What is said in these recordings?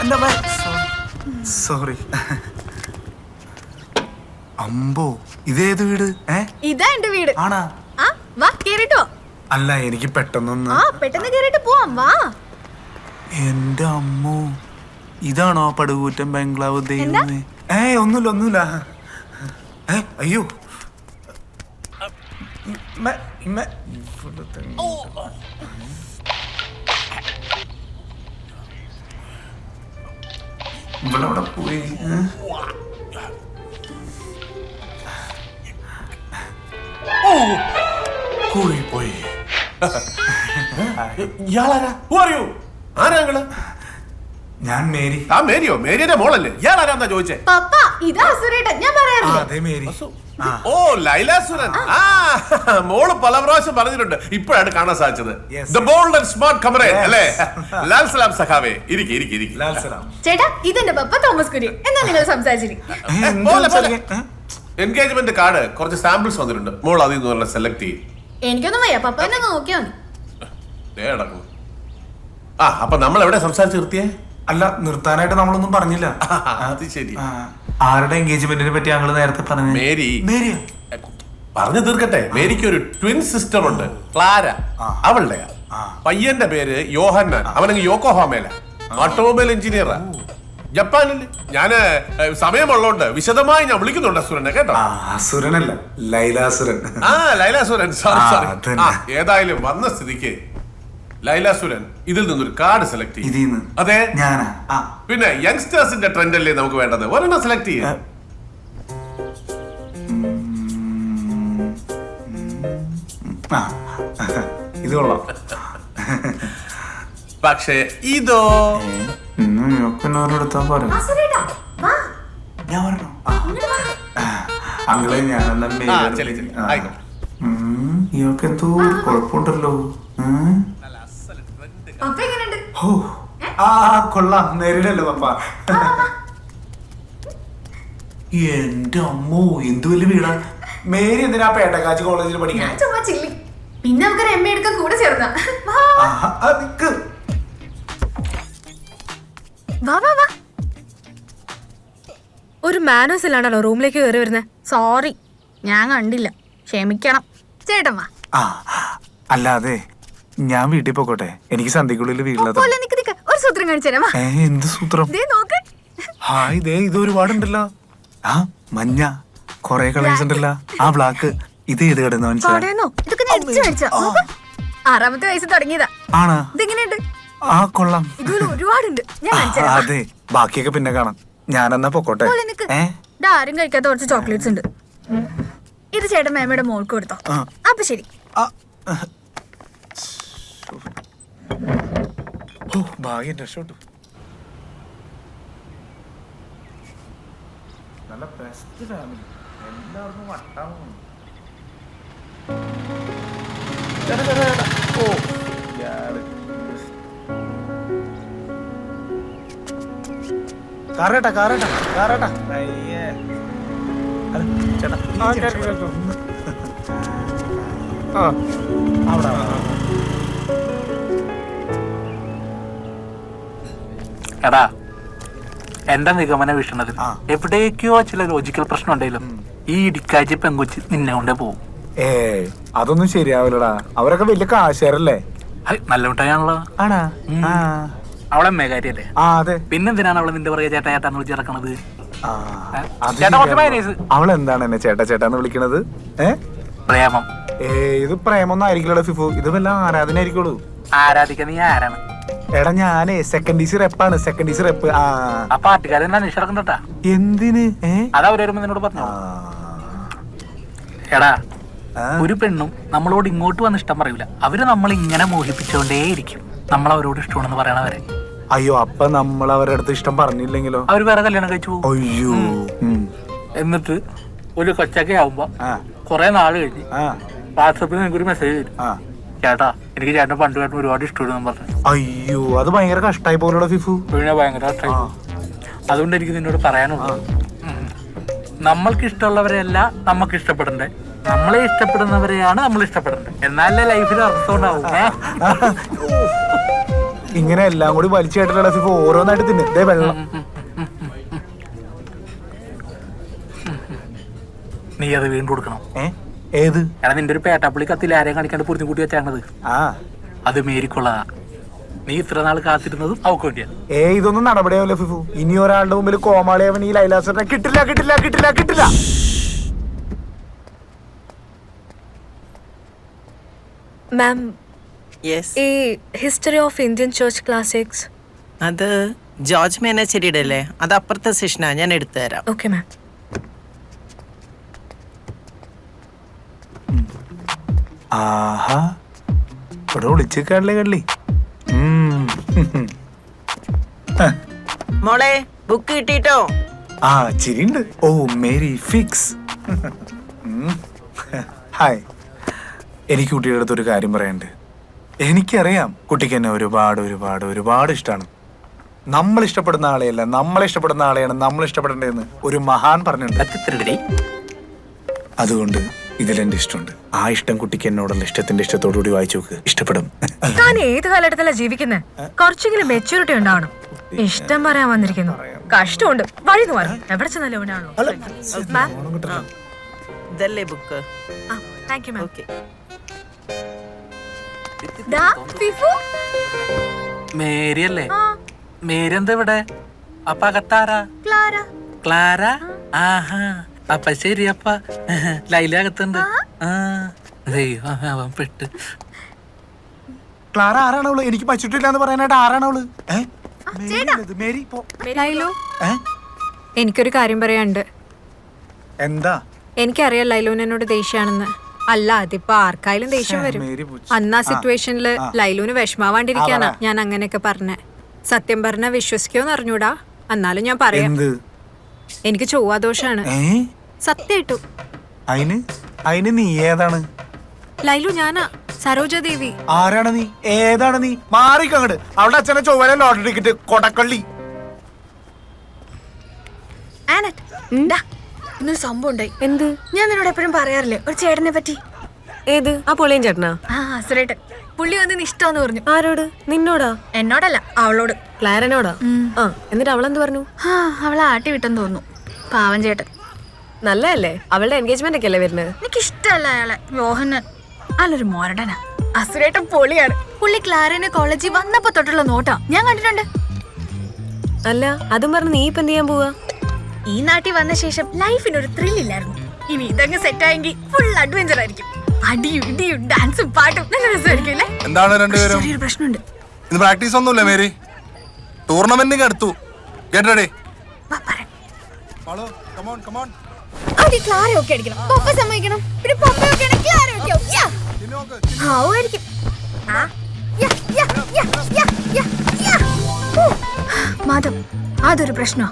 എന്റെ സോറി അമ്പോ ഇതേത് വീട്? ഏ? ഇതാ എന്റെ വീട്. ആണാ? ആ വാ കേറിട്ടോ. അല്ല എനിക്ക് പെട്ടെന്നൊന്ന് ആ പെട്ടെന്ന് കേറിട്ട് പോവാം വാ. എന്റെ അമ്മോ ഇതാണോ ആ പടുകൂറ്റൻ ബംഗ്ലാവ് ദൈവമേ? ഏ ഒന്നുമില്ല ഒന്നുമില്ല. ഏ അയ്യോ. മെ- മെ- ഇവിടുത്തെ- ഇവിടെ ഇവിടെ പോയി? കൂടി പോയി ഇയാളാരാ? ആരാ നിങ്ങൾ ഞാൻ മേരി. ആ മേരിയോ? മേരിയുടെ മോളല്ലേ? ഇയാളാരാന്നാ ചോദിച്ചേ? പപ്പ. ഇതാ ഞാൻ ആ പറയാറില്ലേ അതെ മേരി. ഓ ലൈലാസുരൻ. ആ. മോൾ പല പ്രാവശ്യം പറഞ്ഞിട്ടുണ്ട്. ഇപ്പോഴാണ് കാണാൻ സാധിച്ചത്. Yes. The bold and smart comrade Yes. അല്ലേ? ലാൽ സലാം സഖാവേ ഇരിക്കെ ഇരിക്കെ ഇരിക്കെ. ലാൽ സലാം ചേട്ടാ ഇതെന്റെ പപ്പ തോമസ് കുര്യൻ. എന്നാ നിങ്ങൾ സംസാരിച്ചിരിക്കും ഏ, എന്താ പോലെ, പോലെ. സംസാരിക്കാൻ? ഏ? എൻഗേജ്മെന്റ് കാർഡ് കുറച്ച് സാമ്പിൾസ് വന്നിട്ടുണ്ട്. മോൾ അതിൽ നിന്ന് സെലക്ട് ചെയ്യും. എനിക്കൊന്നും വയ്യ. പപ്പ എന്നെ നോക്കിയാ മതി. ദേ കിടക്കുന്നു. ആ അപ്പൊ നമ്മൾ എവിടെ സംസാരിച്ച് നിർത്തിയേ? അല്ല നിർത്താനായിട്ട് നമ്മളൊന്നും പറഞ്ഞില്ല. അത് ശരി. ആരുടെ എൻഗേജ്മെന്റിനെ പറ്റി ഞങ്ങൾ നേരത്തെ പറഞ്ഞു? മേരി. മേരി പറഞ്ഞു തീർക്കട്ടെ. മേരിക്ക് ഒരു ട്വിൻ സിസ്റ്റർ ഉണ്ട്. ക്ലാര. അവളുടെ. പയ്യന്റെ പേര് യോഹന്നാൻ. അവനങ്ങ് യോക്കോഹാമേല. ഓട്ടോമൊബൈൽ എഞ്ചിനീയറാ ജപ്പാനിൽ ഞാൻ സമയമുള്ളോണ്ട് സമയമുള്ളതുകൊണ്ട് വിശദമായി ഞാൻ വിളിക്കുന്നുണ്ട് അസുരനെ കേട്ടോ? ആ അസുരനല്ല. ലൈലാസുരൻ. ആ ലൈലാസുരൻ. സോറി സോറി ഏതായാലും വന്ന സ്ഥിതിക്ക് ലൈലാസുരൻ ഇതിൽ നിന്നൊരു കാർഡ് സെലക്ട് ചെയ്യും ഇതിന്ന് അതെ? ഞാനാ. ആ. പിന്നെ യങ്സ്റ്റേഴ്സിന്റെ ട്രെൻഡ് അല്ലേ നമുക്ക് വേണ്ടത്? ഒരെണ്ണം സെലക്ട് ചെയ്യാം. ആ. ഇത് കൊള്ളാം. പക്ഷേ ഇതോ? എടുത്താ പോരെ. ആ സുരേട്ടാ. വാ. ഞാൻ പറഞ്ഞോ. അങ്ങളെ ഞാനെന്നാ ആ ശരി ശരി ആയിക്കോട്ടെ. ഇയാൾക്ക് എന്തോ ഒരു കുഴപ്പമുണ്ടല്ലോ. പപ്പ എങ്ങനെയുണ്ട്? ഹോ. ആ കൊള്ളാം. നേരിടല്ലോ പപ്പ. എന്റെ അമ്മോ എന്ത് വലിയ വീടാ? മേരി എന്തിനാ പേട്ടക്കാച്ചി കോളേജിൽ ഞാൻ പഠിക്കാൻ ചുമ്മാ ചില്ലി. പിന്നെ നമുക്കൊരു എം എ എടുക്കാൻ കൂടെ ചേർന്നാ. ആഹാ, ആ, നിക്ക്. വാ വാ വാ. ഒരു മാനേഴ്സ് ഇല്ലാണ്ടല്ലോ റൂമിലേക്ക് കയറി വരുന്നത് സോറി ഞാൻ കണ്ടില്ല. ക്ഷമിക്കണം. ചേട്ടൻ വാ. ആ അല്ലാതെ ഞാൻ വീട്ടിൽ പോക്കോട്ടെ എനിക്ക് സന്ധ്യക്കുള്ളിൽ വീട്ടിലത് പോലെ നിക്ക് നിക്ക്. ഒരു സൂത്രം കാണിച്ചു തരാം. ഏ എന്ത് സൂത്രം? ദേ നോക്ക്. ഹായ് ദേ ഇത് ഒരുപാടുണ്ടല്ലോ. ആ മഞ്ഞ. കൊറേ കളേഴ്സ് ഉണ്ടല്ലോ. ആ ബ്ലാക്ക് ഇത് ഏത് കിടന്ന് മനസ്സിലായി പാടേന്നോ ഇതൊക്കെ ഞാൻ അടിച്ചു മേടിച്ച? ആറാമത്തെ വയസ്സ് തുടങ്ങിയതാ. ആണാ? ഇതെങ്ങനെയുണ്ട്? ആ കൊള്ളാം. ഇതുപോലെ ഒരുപാടുണ്ട്. ഞാൻ ആ, കാണിച്ചു തരാം. അതെ ബാക്കിയൊക്കെ പിന്നെ കാണാം. ഞാനെന്നാ പൊക്കോട്ടെ. പോലെ നിക്ക്. ഏ? ഇത് ആരും കഴിക്കാത്ത കുറച്ച് ചോക്ലേറ്റ്സ് ഉണ്ട്. ഇത് ചേട്ടൻ മേമയുടെ മോൾക്ക് കൊടുത്തോ. ആ. അപ്പൊ ശരി. ആ, ഭാഗ്യം രക്ഷപ്പെട്ടു. നല്ല ബെസ്റ്റ് ഫാമിലി എല്ലാവർക്കും വട്ടാവും. ഓ. ഇയാൾ. കാറേട്ടാ കാറേട്ടാ കാറേട്ടാ. അയ്യേ. അല്ല, ചേട്ടാ. ആ അവിടെ. എടാ എന്റെ നിഗമന വീക്ഷണത്തിൽ. എവിടേക്കോ ചില ലോജിക്കൽ പ്രശ്നം ഉണ്ടെങ്കിലും ഈ ഇടിക്കാച്ചി പെങ്കൊച്ച് നിന്നെ കൊണ്ടേ പോകും ഏ അതൊന്നും ശരിയാവില്ലടാ. അവരൊക്കെ വലിയ കാശേരല്ലേ നല്ല മിഠായാണല്ലോ ആണാ? അവളെ മേകാരിയല്ലേ ആ അതെ. പിന്നെന്തിനാണ് അവളെ നിന്റെ പുറകെ ചേട്ടാ ചേട്ടാന്ന് വിളിച്ച് നടക്കണത്. അവളെന്താണ് എന്നെ ചേട്ടാ ചേട്ടാന്ന് വിളിക്കണത്? ഏ? പ്രേമം. ഏ ഇത് പ്രേമൊന്നും ആയിരിക്കില്ലടാ ഫിഫു. ഇത് വല്ല ആരാധന ആയിരിക്കുള്ളൂ ആരാധിക്കാൻ നീ ആരാണ്? എടാ ഞാനേ സെക്കൻഡ് ഈസി റെപ്പാണ് സെക്കൻഡ് ഈസി റെപ്പ് ആ. ആ ഇറക്കണ്ടട്ടാ എന്തിന്? ഏ? അത് അവർ വരുമ്പോ നിന്നോട് പറഞ്ഞു? എടാ ആ. ഒരു പെണ്ണും നമ്മളോട് ഇങ്ങോട്ട് വന്ന് ഇഷ്ടം പറയൂല. അവർ നമ്മൾ ഇങ്ങനെ മോഹിപ്പിച്ചുകൊണ്ടേയിരിക്കും നമ്മൾ അവരോട് ഇഷ്ടമാണെന്ന് പറയണവരെ അയ്യോ അപ്പൊ നമ്മൾ അവരുടെ അടുത്ത് ഇഷ്ടം പറഞ്ഞില്ലെങ്കിലോ? അവർ വേറെ കല്യാണം കഴിച്ചു പോകും. അയ്യോ. ഉം. എന്നിട്ട് ഒരു കൊച്ചൊക്കെ ആവുമ്പോ ആ. കുറെ നാൾ കഴിഞ്ഞ് ആ. വാട്സപ്പിൽ നിനക്കൊരു മെസ്സേജ് വരും. ആ. ചേട്ടാ എനിക്ക് ചേട്ടൻ പണ്ട് കേട്ടോ ഒരുപാട് ഇഷ്ടപ്പെടുന്നു പറഞ്ഞു. അയ്യോ അത് ഭയങ്കര കഷ്ടായി പോലുള്ള ഫിഫു. പിന്നെ ഭയങ്കര കഷ്ടമായി. അതുകൊണ്ട് എനിക്ക് നിന്നോട് പറയാനുള്ളത് നമ്മൾക്ക് ഇഷ്ടമുള്ളവരെയല്ല നമുക്ക് ഇഷ്ടപ്പെടണ്ടേ നമ്മളെ ഇഷ്ടപ്പെടുന്നവരെയാണ് നമ്മൾ ഇഷ്ടപ്പെടേണ്ടത് എന്നാലേ ലൈഫിൽ അർത്ഥം ഉണ്ടാവും ഇങ്ങനെ എല്ലാം കൂടി വലിച്ചു കേട്ടിട്ടുള്ള ഫിഫു ഓരോന്നായിട്ട് തിന്നെ. വെള്ളം. നീ അത് വീണ്ടും കൊടുക്കണം. ഏ? ഏത്? എടാ നിന്റെ ഒരു പേട്ടാപ്പുള്ളി കത്തിൽ ആരെയും കാണിക്കാണ്ട് പൊരുത്തി കൂട്ടി വെച്ചാണത്. ആ. അത് മേരിക്കൊള്ളതാ. നീ ഇത്ര നാൾ കാത്തിരുന്നതും അവക്ക് വേണ്ടിയാ. ഏ ഇതൊന്നും നടപടിയാവില്ല ഫിഫു. ഇനി ഒരാളുടെ മുമ്പിൽ കോമാളിയവൻ ഈ ലൈലാസറിനെ കിട്ടില്ല കിട്ടില്ല കിട്ടില്ല കിട്ടില്ല. മാം യെസ് ഈ history of Indian church classics അത് ജോർജ് മേനച്ചേരിയുടെ അല്ലേ അത് അപ്പുറത്തെ സെഷനാ ഞാൻ എടുത്തു തരാം ഓക്കെ മാം ആഹാ. ഇവിടെ വിളിച്ചേക്കാണല്ലേ കള്ളി. മോളെ ബുക്ക് കിട്ടിട്ടോ? ആ ചിരിണ്ട്. ഓ മേരി ഫിക്സ്. ഹായ് എനിക്ക് കുട്ടിയുടെ അടുത്ത് ഒരു കാര്യം പറയാനുണ്ട്. എനിക്കറിയാം കുട്ടിക്ക് എന്നെ ഒരുപാട് ഒരുപാട് ഒരുപാട് ഇഷ്ടമാണ് നമ്മൾ ഇഷ്ടപ്പെടുന്ന ആളെയല്ല നമ്മൾ ഇഷ്ടപ്പെടുന്ന ആളെയാണ് നമ്മൾ ഇഷ്ടപ്പെടേണ്ടതെന്ന് ഒരു മഹാൻ പറഞ്ഞിട്ടുണ്ട്. അതുകൊണ്ട് ഇതിലെന്റെ ഇഷ്ടമുണ്ട്. ആ ഇഷ്ടം കുട്ടിക്ക് എന്നോടുള്ള ഇഷ്ടത്തിന്റെ ഇഷ്ടത്തോടുകൂടി വായിച്ചു നോക്ക്. ഇഷ്ടപ്പെടും. താൻ ഏത് കാലഘട്ടത്തിലാ ജീവിക്കുന്നത് കുറച്ചെങ്കിലും മെച്ചൂരിറ്റി ഉണ്ടാവണം. ഇഷ്ടം പറയാൻ വന്നിരിക്കുന്നു. കഷ്ടമുണ്ട്. വഴി മാറും എവിടെ ചെന്നാലും എവിടെയാണോ മാം? ഇതല്ലേ book? Thank you ma'am okay. ദാ ഫിഫു. മേരി അല്ലേ മേരി എന്താ ഇവിടെ അപ്പ അകത്താരാ ക്ലാര? ക്ലാര ആഹാ. അപ്പ ശരി അപ്പ. ലൈല അകത്തുണ്ട്. അവൻ പെട്ട്. ക്ലാര എനിക്ക് പറ്റിട്ടില്ല എന്ന് പറയാനായിട്ട് ആരാണുള്ളു അവൾ? മേരി പോ. ലൈലു. ഏ? എനിക്കൊരു കാര്യം പറയാനുണ്ട്. എന്താ? എനിക്കറിയാം ലൈലുവിന് എന്നോട് ദേഷ്യാണെന്ന് അല്ല അതിപ്പോ ആർക്കായാലും ദേഷ്യം വരും. അന്ന് ആ സിറ്റുവേഷനിൽ ലൈലുവിന് വിഷമാവാണ്ടിരിക്കാനാ ഞാൻ അങ്ങനെയൊക്കെ പറഞ്ഞേ. സത്യം പറഞ്ഞ വിശ്വസിക്കോന്ന് അറിഞ്ഞൂടാ. എന്നാലും ഞാൻ പറയാം. എനിക്ക് ചൊവ്വാദോഷാണ്. സത്യായിട്ടു അയിന്? അയിന് നീ ഏതാണ്? ലൈലു ഞാനാ സരോജദേവി. ആരാണ് നീ? ഏതാണ് നീ? മാറിക്കങ്ങട് അവിടെ അച്ഛനെ ചൊവ്വല ലോട്ടറി ടിക്കറ്റ് കൊടക്കള്ളി. ആനറ്റ് ദാ, ഇന്നൊരു സംഭവം ഉണ്ടായി. എന്ത്? ഞാൻ നിന്നോട് എപ്പോഴും പറയാറില്ലേ ഒരു ചേട്ടനെ പറ്റി. ഏത്? ആ പൊളിയൻ ചേട്ടനാ? ആ സുരേട്ടൻ പുള്ളി വന്ന് ഇഷ്ടമെന്ന് പറഞ്ഞു. ആരോട്? നിന്നോടാ? എന്നോടല്ല അവളോട്. ക്ലാരനോടാ? ആ എന്നിട്ട് അവളെന്ത് പറഞ്ഞു? ആ അവളെ ആട്ടി വിട്ടെന്ന് തോന്നുന്നു. പാവൻ ചേട്ടൻ. നല്ലതല്ലേ? അവളുടെ എൻഗേജ്മെന്റ് ഒക്കെ അല്ലേ വരുന്നത്? എനിക്ക് ഇഷ്ടമല്ല അയാളെ. യോഹന്നൻ അല്ലൊരു മോരടന. അസുരേട്ടൻ പൊളിയാണ്. പുള്ളി ക്ലാരനെ കോളേജിൽ വന്നപ്പോ തൊട്ടുള്ള നോട്ടാ. ഞാൻ കണ്ടിട്ടുണ്ട്. അല്ല അതും പറഞ്ഞ് നീ ഇപ്പൊ എന്ത് ചെയ്യാൻ പോവാ? ഈ നാട്ടിൽ വന്ന ശേഷം ലൈഫിന് ഒരു ത്രില്ലില്ലായിരുന്നു ഇനി ഇതങ്ങ് സെറ്റ് ആയെങ്കിൽ ഫുൾ അഡ്വഞ്ചർ ആയിരിക്കും. അടിയും ഇടിയും ഡാൻസും പാട്ടും നല്ല രസമായിരിക്കും അല്ലേ? എന്താണ് രണ്ടുപേരും? ചെറിയൊരു പ്രശ്നമുണ്ട്. ഇത് പ്രാക്ടീസ് ഒന്നുമില്ല മേരി? ടൂർണമെന്റിന് അടുത്തു. ഗെറ്റ് റെഡി വാ, പറയാം. ആദ്യം ക്ലാര ഒക്കെ അടിക്കണം. പപ്പ സമ്മതിക്കണം. പിന്നെ പപ്പ ഒക്കെ ക്ലാര. ആവുമായിരിക്കും. മാധവ് അതൊരു പ്രശ്നോ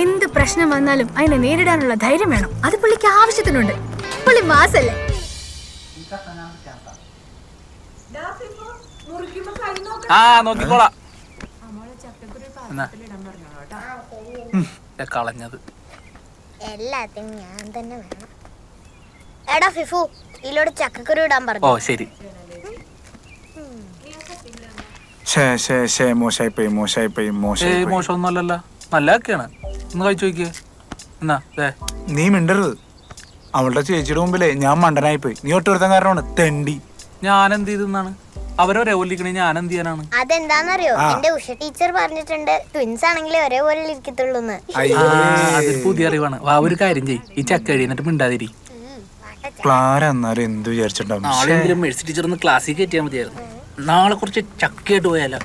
എന്ത് പ്രശ്നം വന്നാലും അതിനെ നേരിടാനുള്ള ധൈര്യം വേണം. അത് പുള്ളിക്ക് ആവശ്യത്തിനുണ്ട്. പുള്ളി മാസല്ലേ. ആ നോക്കിക്കോളാം എന്നാ. ദേ കളഞ്ഞത്. എല്ലാത്തിനും ഞാൻ തന്നെ വേണം. എടാ ഫിഫു ഇതിലൂടെ ചക്കക്കുരു ഇടാൻ ഓ പറഞ്ഞു ശരി ഷേ ഷേ ഷേ പോയി മോശമൊന്നുമല്ലല്ലോ. നല്ലതൊക്കെയാണ്. ഒന്ന് കഴിച്ചു നോക്കിയേ. എന്നാ ദേ. നീ മിണ്ടരുത്. അവളുടെ ചേച്ചിയുടെ മുമ്പിലേ ഞാൻ മണ്ടനായി പോയി. നീ ഒട്ടുവരുത്താൻ കാരണമാണ് തെണ്ടി. ഞാൻ എന്ത് ചെയ്തെന്നാണ് അവരൊരേ ഇരിക്കണേ ഞാൻ എന്ത് ചെയ്യാനാണ്? അതെന്താന്നറിയോ? എന്റെ ഉഷ ടീച്ചർ പറഞ്ഞിട്ടുണ്ട് ട്വിൻസ് ആണെങ്കിലേ ഒരേപോലെ ഇരിക്കത്തുള്ളൂ എന്ന്. അയ്യോ. ആ, അതൊരു പുതിയ അറിവാണ്. വാ ഒരു കാര്യം ചെയ്യ്. ഈ ചക്ക എഴുന്നിട്ട് മിണ്ടാതിരി. ക്ലാര എന്നാലും എന്ത് വിചാരിച്ചിട്ടുണ്ടാവും? നാളെ എങ്കിലും മെഴ്സി ടീച്ചർ ഒന്ന് ക്ലാസ്സിൽ കയറ്റിയാൽ മതിയായിരുന്നു. നാളെ കുറച്ച് ചക്കയായിട്ട് പോയാലോ.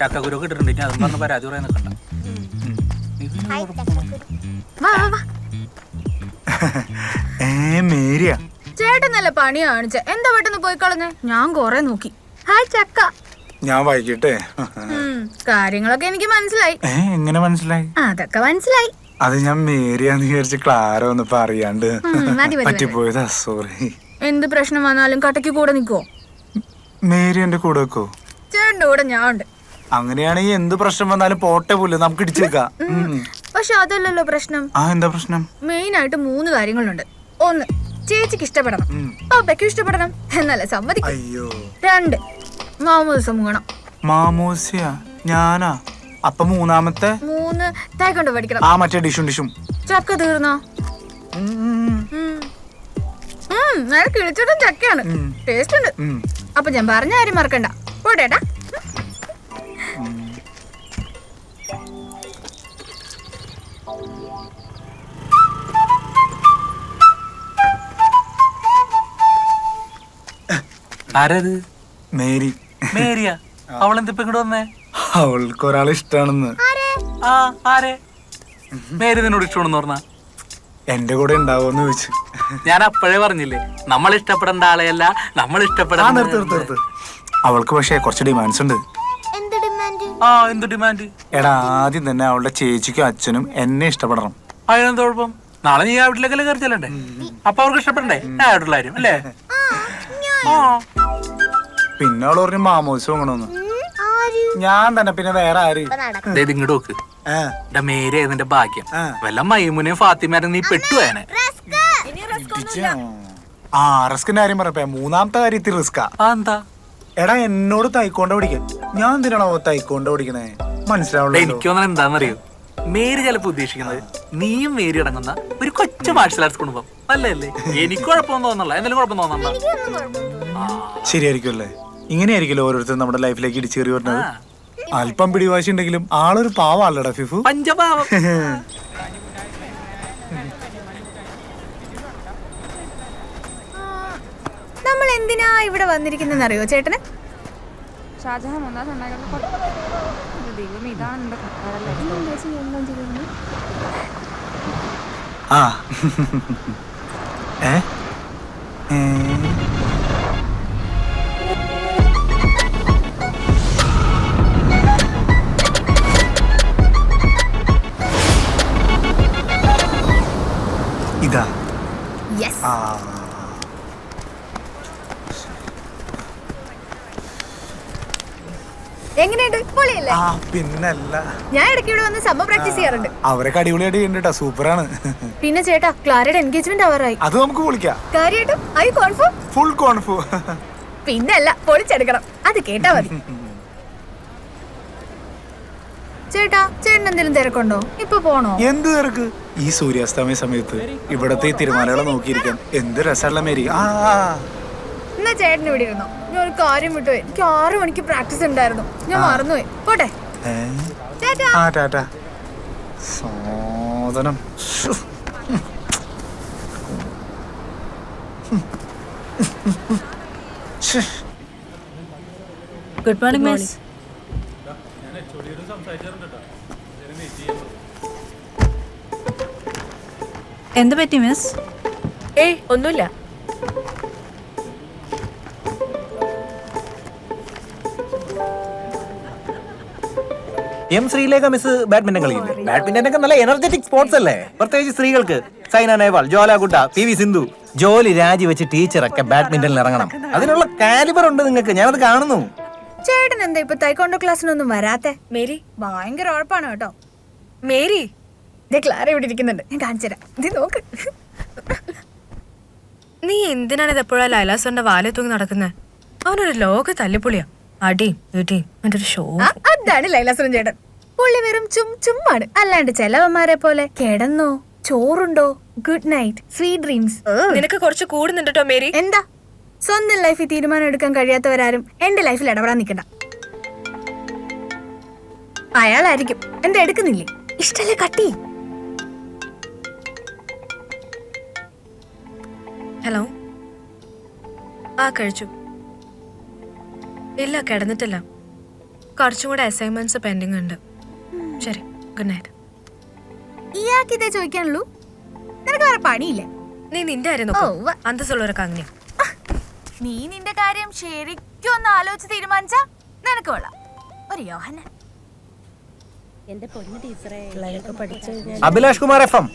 ചക്കക്കുരു ഒക്കെ ഇട്ടിട്ടുണ്ട് ഇനി അതും പറഞ്ഞ പരാതി പറയാൻ നിൽക്കണ്ട. വാ വാ വാ. മേരിയ. ചേട്ടൻ നല്ല പണി കാണിച്ച? എന്താ പെട്ടെന്ന് പോയി കളഞ്ഞേ? ഞാൻ കൊറേ നോക്കി. ഹായ് ചക്ക. ഞാൻ വൈകിട്ടെ. കാര്യങ്ങളൊക്കെ എനിക്ക് മനസ്സിലായി. എങ്ങനെ മനസ്സിലായി? അതൊക്കെ മനസ്സിലായി. അത് ഞാൻ മേരിയാന്ന് വിചാരിച്ച് ക്ലാര വന്നപ്പോ അറിയാണ്ട്. പറ്റിപ്പോയതാ സോറി എന്ത് പ്രശ്നം വന്നാലും കട്ടയ്ക്ക് കൂടെ നിക്കോ? മേരി എന്റെ കൂടെ വെക്കോ ചേട്ടന്റെ കൂടെ ഞാൻ ഉണ്ട് അങ്ങനെയാണെങ്കിൽ എന്ത് പ്രശ്നം വന്നാലും പോട്ടെ പോലും നമുക്ക് ഇടിച്ചു വെക്കാം. ഉം. പക്ഷെ അതല്ലല്ലോ പ്രശ്നം. ആ എന്താ പ്രശ്നം? മെയിൻ ആയിട്ട് മൂന്ന് കാര്യങ്ങളുണ്ട്. ഒന്ന് ചേച്ചിക്ക് ഇഷ്ടപ്പെടണം. പപ്പയ്ക്കും ഇഷ്ടപ്പെടണം. എന്നല്ല സമ്മതിക്കും. അയ്യോ. രണ്ട് മാമോദിസം മൂണം മാമോസിയ ഞാനാ? അപ്പൊ മൂന്നാമത്തെ? മൂന്ന് തായ്ക്കൊണ്ട് പഠിക്കണം. ആ മറ്റേ ഡിഷും ഡിഷും. ചക്ക തീർന്നോ? നല്ല കിളിച്ചോട്ടും ചക്കയാണ്. ടേസ്റ്റ് ഉണ്ട്. അപ്പൊ ഞാൻ പറഞ്ഞ കാര്യം മറക്കണ്ട. പോട്ടേട്ടാ ആരത്? മേരി. മേരിയ? അവളെന്തിപ്പ ഇങ്ങോട്ട് വന്നേ? അവൾക്ക് ഒരാളെ ഇഷ്ടാണെന്ന് ആ ആരെ? മേരി നിന്നോട് ഇഷ്ടമാണെന്ന് പറഞ്ഞ? എന്റെ കൂടെ ഉണ്ടാവോന്ന് ചോദിച്ചു. ഞാൻ അപ്പോഴേ പറഞ്ഞില്ലേ നമ്മൾ ഇഷ്ടപ്പെടേണ്ട ആളെയല്ല നമ്മൾ ഇഷ്ടപ്പെടാൻ അവൾക്ക് പക്ഷേ കുറച്ച് ഡിമാൻഡ്സ് ഉണ്ട്. എന്ത് ഡിമാൻഡ് ആ എന്ത് ഡിമാൻഡ് എടാ ആദ്യം തന്നെ അവളുടെ ചേച്ചിക്കും അച്ഛനും എന്നെ ഇഷ്ടപ്പെടണം. അതിനെന്താ കുഴപ്പം? നാളെ നീ ആ വീട്ടിലേക്കല്ലേ കയറി ചെല്ലണ്ടേ? അപ്പൊ അവർക്ക് ഇഷ്ടപ്പെടണ്ടേ? ഞാൻ ആയിട്ടുള്ള കാര്യം അല്ലേ? ആ. പിന്നെ അവൾ പറഞ്ഞു മാമോസ് വാങ്ങണമെന്ന് ആര്? ഞാൻ തന്നെ പിന്നെ വേറെ ആര്? ദേ ഇങ്ങോട്ട് നോക്ക്. മേരി നിന്റെ ഭാഗ്യം. വല്ല മൈമുനെയും ഫാത്തിമാരും നീ പെട്ടുപോയനെ. ആ റിസ്കിന്റെ കാര്യം പറഞ്ഞപ്പോ മൂന്നാമത്തെ കാര്യത്തിൽ റിസ്കാ എന്താ? എടാ എന്നോട് തൈക്കോണ്ട പഠിക്കാൻ ഞാൻ എന്തിനാണോ തൈക്കോണ്ട പഠിക്കണേ മനസ്സിലാവുള്ളൂ. എനിക്ക് തോന്നുന്നത് എന്താണെന്നറിയോ മേരി ചിലപ്പോ ഉദ്ദേശിക്കുന്നത് നീയും മേരി അടങ്ങുന്ന ഒരു കൊച്ചു മാർഷൽ ആർട്സ് കുടുംബം. അല്ലേ എനിക്ക് കുഴപ്പമൊന്നും തോന്നല്ല എന്തെങ്കിലും കുഴപ്പം തോന്നണ്ട. എനിക്കൊന്നും ശരിയായിരിക്കും അല്ലേ? ഇങ്ങനെയായിരിക്കുമല്ലോ ഓരോരുത്തർ നമ്മുടെ ലൈഫിലേക്ക് ഇടിച്ചേറി വരുന്നത്. അല്പം പിടിവാശി ഉണ്ടെങ്കിലും ആളൊരു പാവല്ലടാ ഫിഫു? പഞ്ചപാവം. നമ്മൾ എന്തിനാ ഇവിടെ വന്നിരിക്കുന്നെന്ന് അറിയോ ചേട്ടന്? ഷാജഹാൻ ഒന്നാം ഉണ്ടായിരുന്ന ദൈവം ഇതാണ് എന്റെ ആ. ഏ? ഏ? പിന്നല്ല. ഞാൻ ഇടയ്ക്ക് ഇവിടെ വന്ന് സംഭവം പ്രാക്ടീസ് ചെയ്യാറുണ്ട്. അവരൊക്കെ അടിപൊളിയായിട്ട് ചെയ്യുന്നുണ്ട് സൂപ്പറാണ്. പിന്നെ ചേട്ടാ ക്ലാരയുടെ എൻഗേജ്മെന്റ് ആവാറായി അത് നമുക്ക് വിളിക്കാം. കാര്യമായിട്ടും ഐ കോൺഫേം ഫുൾ കോൺഫു പിന്നല്ല പൊളിച്ചെടുക്കണം. അത് കേട്ടാ മതി. ചേട്ടാ ചേട്ടൻ എന്തെങ്കിലും തിരക്കുണ്ടോ? ഇപ്പൊ പോണോ? എന്ത് തിരക്ക്? ഈ സൂര്യാസ്തമയ സമയത്ത് ഇവിടത്തെ തിരുമാലകളെ നോക്കിയിരിക്കാൻ എന്ത് രസമുള്ള മേരി. ആ. എന്നാ ചേട്ടൻ ഇവിടെ ഇരുന്നോ? ഞാൻ ഒരു കാര്യം വിട്ടുപോയി എനിക്ക് ആറു മണിക്ക് പ്രാക്ടീസ് ഉണ്ടായിരുന്നു. ഞാൻ മറന്നുപോയി. പോട്ടെ? ആ ടാറ്റ. സാധനം. ഗുഡ് മോർണിംഗ് മിസ് എന്ത് പറ്റി മിസ് ഏയ് ഒന്നുമില്ല. എം ശ്രീലേഖ മിസ് ബാഡ്മിന്റൺ കളിയില്ലേ? ബാഡ്മിന്റൺ ഒക്കെ നല്ല എനർജറ്റിക് സ്പോർട്സ് അല്ലേ? പ്രത്യേകിച്ച് സ്ത്രീകൾക്ക്. Saina Nehwal Jwala Gutta P V Sindhu. ജോലി രാജിവെച്ച് ടീച്ചറൊക്കെ ബാഡ്മിന്റണിൽ ഇറങ്ങണം. അതിനുള്ള കാലിബർ ഉണ്ട് നിങ്ങൾക്ക്. ഞാനത് കാണുന്നു. ചേട്ടൻ എന്താ ഇപ്പൊ തൈക്കോണ്ടോ ക്ലാസ്സിനൊന്നും വരാത്തെ? മേരി? ഭയങ്കര ഉഴപ്പാണ് കേട്ടോ. മേരി? ഇതേ ക്ലാര ഇവിടെ ഇരിക്കുന്നുണ്ട്. ഞാൻ കാണിച്ചുതരാം ഇത് നോക്ക്. നീ എന്തിനാണ് ഇത് എപ്പോഴാ ലൈലാസറിന്റെ വാലെ തൂങ്ങി നടക്കുന്നത് അവനൊരു ലോക തല്ലിപ്പൊളിയാ. ഇടിയും എന്റെ ഒരു ഷോ ആ, അതാണ് ലൈലാസുരൻ ചേട്ടൻ പുള്ളി വെറും ചും ചുമ്മാണ്. അല്ലാണ്ട് ചെലവന്മാരെ പോലെ കിടന്നോ ചോറുണ്ടോ ഗുഡ് നൈറ്റ് സ്വീറ്റ് ഡ്രീംസ് നിനക്ക് കുറച്ച് കൂടുന്നുണ്ട് കേട്ടോ മേരി. എന്താ? സ്വന്തം ലൈഫിൽ തീരുമാനം എടുക്കാൻ കഴിയാത്തവരാരും എന്റെ ലൈഫിൽ ഇടപെടാൻ നിൽക്കണ്ട. അയാളായിരിക്കും. എന്താ എടുക്കുന്നില്ലേ? ഇഷ്ടല്ലേ കട്ടി? ഹലോ ആ കഴിച്ചു. ഇല്ല കിടന്നിട്ടില്ല. കുറച്ചും കൂടെ അസൈൻമെന്റ്സ് പെൻഡിങ് ഉണ്ട്. ശരി ഗുഡ് നൈറ്റ് ഇയാൾക്ക് ഇതേ ചോദിക്കാനുള്ളൂ? നിനക്ക് വേറെ പണിയില്ല? നീ നിന്റെ കാര്യം നോക്കൂ. അന്തസ്സുള്ളവരൊക്കെ നീ നിന്റെ കാര്യം ശരിക്കും ഒന്ന് ആലോചിച്ച് തീരുമാനിച്ച നിനക്ക് കൊള്ളാം. ഒരു യോഹന അഭിലാഷ് കുമാർ എഫ് എം.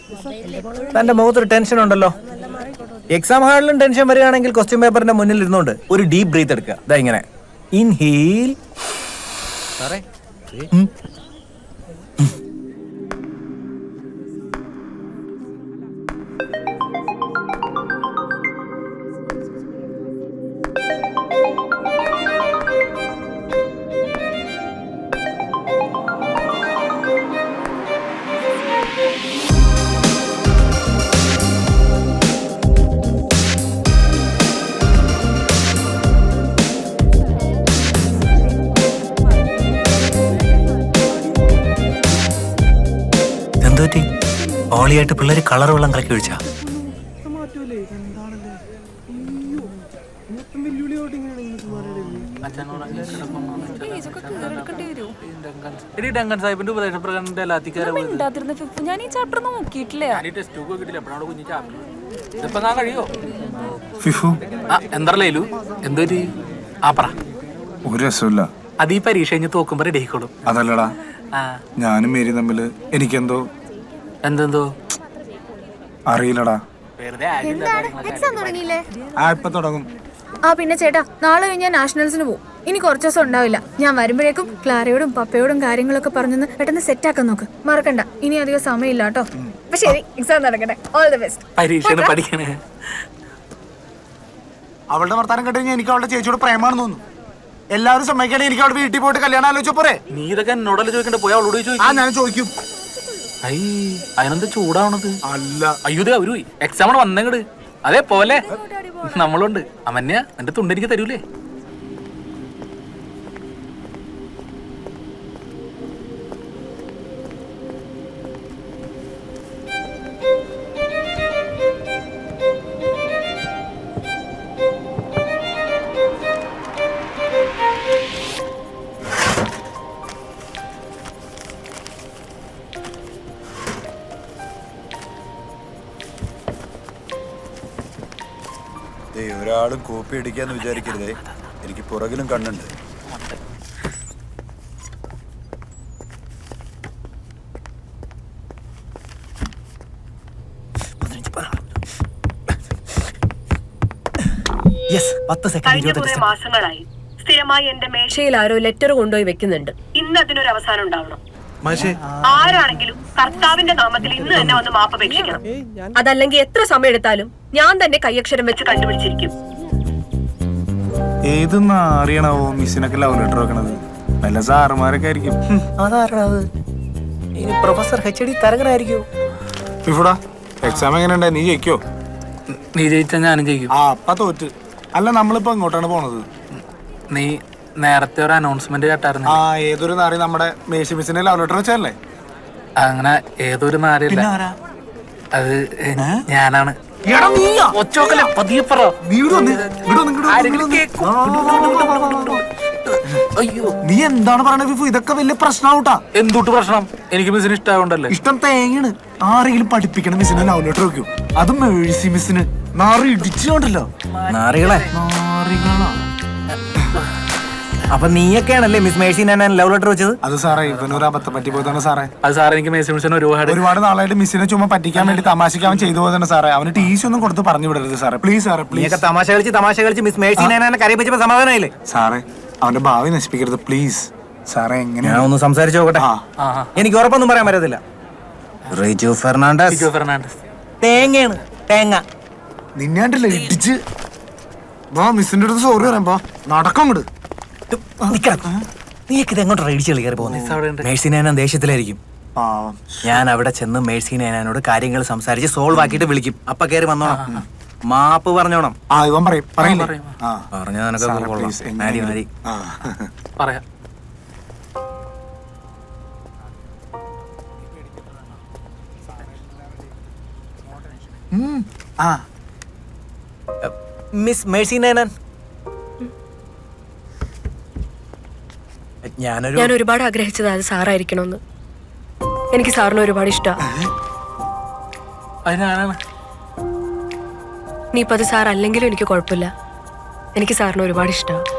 തന്റെ മുഖത്തൊരു ടെൻഷൻ ഉണ്ടല്ലോ. എക്സാം ഹാളിലും ടെൻഷൻ വരികയാണെങ്കിൽ ക്വസ്റ്റ്യൻ പേപ്പറിന്റെ മുന്നിൽ ഇരുന്നുകൊണ്ട് ഒരു ഡീപ് ബ്രീത്ത് എടുക്കുക. ഇതാ ഇങ്ങനെ. Inhale. Pare. Hmm? ജോളിയായിട്ട് പിള്ളേർ കളർ വെള്ളം കളക്കി ഒഴിച്ചാ? ഡങ്കൻ സാഹിബിന്റെ ഉപദേശപ്രകാരം ഞാൻ ഈ ചാപ്റ്റർ നോക്കിയിട്ടില്ല. ഞാൻ ഇതിപ്പോ കഴിയോ? ഫിഫു. ആ എന്തൊരു പറ. ഒരു രസമില്ല അത് ഈ പരീക്ഷ കഴിഞ്ഞ് തോക്കുമ്പോ റെഡി ആയിക്കോളും. അതല്ലടാ. ആ. ഞാനും മേരി തമ്മിൽ എനിക്കെന്തോ എന്തെന്തോ? അറിയില്ലടാ. വെറുതെ എന്താണ്? എക്സാം തുടങ്ങിയില്ലേ? ആ ഇപ്പൊ തുടങ്ങും. ആ പിന്നെ ചേട്ടാ നാളെ കഴിഞ്ഞാൽ നാഷണൽസിന് പോകും ഇനി കുറച്ച് ദിവസം ഉണ്ടാവില്ല. ഞാൻ വരുമ്പോഴേക്കും ക്ലാരയോടും പപ്പയോടും കാര്യങ്ങളൊക്കെ പറഞ്ഞൊന്ന് പെട്ടെന്ന് സെറ്റ് ആക്കാൻ നോക്ക്. മറക്കണ്ട. ഇനി അധികം സമയമില്ല കേട്ടോ. അപ്പൊ ശരി എക്സാം നടക്കട്ടെ. ഓൾ ദി ബെസ്റ്റ് പരീക്ഷയാണ് പഠിക്കണേ. അവളുടെ വർത്താനം കേട്ട് കഴിഞ്ഞാൽ എനിക്ക് അവളുടെ ചേച്ചിയോട് പ്രേമാണെന്ന് തോന്നുന്നു. എല്ലാവരും സമ്മതിക്കണേ എനിക്ക് അവിടെ വീട്ടിൽ പോയിട്ട് കല്യാണം ആലോചിച്ച പോരെ? നീ ഇതൊക്കെ എന്നോടല്ല ചോദിക്കണ്ട? പോയി അവളോട് ആ ഞാൻ ചോദിക്കും. അതിനെന്താ ചൂടാവണത്? അല്ല. അയ്യോ ദേ അവർ എക്സാം ആണ് വന്നങ്ങട്. അതെ പോലെ നമ്മളുണ്ട്. അമന്യ എന്റെ തുണ്ടെനിക്ക് തരൂലേ? അടിക്കാന്ന് വിചാരിക്കരുതേ. എനിക്ക് പുറകിലും കണ്ണുണ്ട്. യെസ് പത്ത് സെക്കൻഡ് ഇരുപത്തെട്ട് സെക്കൻഡ് മാസങ്ങളായി സ്ഥിരമായി എന്റെ മേശയിൽ ആരോ ലെറ്റർ കൊണ്ടുപോയി വെക്കുന്നുണ്ട്. ഇന്ന് അതിനൊരു അവസാനം ഉണ്ടാവണം. ആരാണെങ്കിലും കർത്താവിന്റെ നാമത്തിൽ ഇന്ന് തന്നെ വന്ന് മാപ്പപേക്ഷിക്കണം അതല്ലെങ്കിൽ എത്ര സമയം എടുത്താലും ഞാൻ തന്നെ കൈയക്ഷരം വെച്ച് കണ്ടുപിടിച്ചിരിക്കും. ഏത് അറിയണോ മിസ്സിനൊക്കെ ലവ് ലെറ്റർ വെക്കണത്? നല്ല സാറുമാരൊക്കെ ആയിരിക്കും. അതാരണത്? അതാരാ ഇനി പ്രൊഫസർ എച്ച് ഡി തരകനായിരിക്കോ? ഇവിടാ എക്സാം എങ്ങനെയുണ്ടാ? നീ ജയിക്കോ? നീ ജയിച്ചാൽ ഞാനും ജയിക്കും. ആ അപ്പ തോറ്റ്. അല്ല നമ്മളിപ്പോ ഇങ്ങോട്ടാണ് പോണത്? നീ നേരത്തെ ഒരു അനൗൺസ്മെന്റ് കേട്ടായിരുന്നു. ആ ഏതൊരു നാറി നമ്മുടെ മേശി മിസ്സിനെ ലവ് ലെറ്റർ വെച്ചല്ലേ അങ്ങനെ ഏതൊരു നാറിയല്ല. അത് ഞാനാണ്. നീ എന്താണ് പറയണത് ഫിഫു ഇതൊക്കെ വലിയ പ്രശ്നമാവൂട്ടാ എന്തുട്ട് പ്രശ്നം? എനിക്ക് മിസ്സിന് ഇഷ്ടമായോണ്ടല്ലേ ഇഷ്ടം തേങ്ങയാണ്. ആരെങ്കിലും പഠിപ്പിക്കണം മിസ്സിനെ ലവ് ലെറ്റർ വെക്കും. അതും മേഴ്സി മിസ്സിന് നാറി ഇടിച്ചുകൊണ്ടല്ലോ. നാറികളെ? നാറികളാ. അപ്പൊ നീയൊക്കെയാണല്ലേ മിസ് മേഴ്സി ഞാൻ ലവ് ലെറ്റർ വെച്ചത്? അത് സാറേ ഇവനൊരു അബദ്ധം പറ്റി പോയതാണ് സാറേ. അത് സാറേ എനിക്ക് മേഴ്സി മിസ്സിന് ഒരുപാട് ഒരുപാട് നാളായിട്ട് മിസ്സിനെ ചുമ്മാ പറ്റിക്കാൻ വേണ്ടി തമാശയ്ക്ക് അവൻ ചെയ്തു പോയതാണ് സാറേ. അവന് ടീച്ചർ ഒന്നും കൊടുത്ത് പറഞ്ഞു വിടരുത് സാറേ. പ്ലീസ് സാറേ പ്ലീസ് നീയൊക്കെ തമാശ കളിച്ച് തമാശ കളിച്ച് മിസ് മേഴ്സി ഞാൻ കരയിപ്പിച്ചപ്പോ സമാധാനമായില്ലേ? സാറേ അവന്റെ ഭാവി നശിപ്പിക്കരുത് പ്ലീസ് സാറേ ഞാൻ എങ്ങനെയാ? ഒന്ന് സംസാരിച്ചു നോക്കട്ടെ. ആ. ആ എനിക്ക് ഉറപ്പൊന്നും പറയാൻ പറ്റത്തില്ല. റിജു ഫെർണാണ്ടസ്? ഫെർണാണ്ടസ്. തേങ്ങയാണ് തേങ്ങ. നിന്നാണ്ടല്ലേ ഇടിച്ച്. വാ മിസ്സിന്റെ അടുത്ത് സോറി പറയാം വാ. നിക്കണം നീയൊക്കെ ഇത് എങ്ങോട്ട് റൈഡിച്ച് കയറി. പോകുന്നത് ദേഷ്യത്തിലായിരിക്കും. ഞാൻ അവിടെ ചെന്ന് മേഴ്സി നാനാനോട് കാര്യങ്ങൾ സംസാരിച്ച് സോൾവ് ആക്കിയിട്ട് വിളിക്കും. അപ്പൊ കയറി വന്നോണം മാപ്പ് പറഞ്ഞോണം. ആ ഇവൻ പറയും പറഞ്ഞ നിനക്ക്. പറയാം. മിസ് മേഴ്സി നാനാൻ ഞാനൊരു ഞാൻ ഒരുപാട് ആഗ്രഹിച്ചത് അത് സാറായിരിക്കണമെന്ന് എനിക്ക് സാറിന് ഒരുപാട് ഇഷ്ടമാണ് അത് ഞാനാണ് നീ ഇപ്പത് സാർ അല്ലെങ്കിലും എനിക്ക് കുഴപ്പമില്ല. എനിക്ക് സാറിന് ഒരുപാട് ഇഷ്ടമാണ്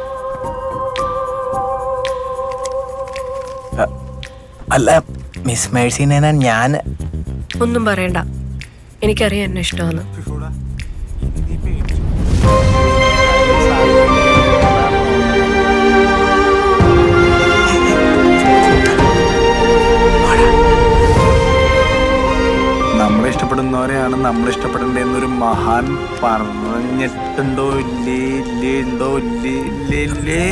അല്ല മിസ് മേഴ്സിനെ ഞാൻ ഒന്നും പറയണ്ട. എനിക്കറിയാം എന്നെ ഇഷ്ടമാണ് ഇഷ്ടപ്പെടുന്നവരെയാണ് നമ്മൾ ഇഷ്ടപ്പെടേണ്ടത് എന്നൊരു മഹാൻ പറഞ്ഞിട്ടുണ്ടോ? ഇല്ലേ ഇല്ലേ ഉണ്ടോ ഇല്ലേ ഇല്ലേ ഇല്ലേ?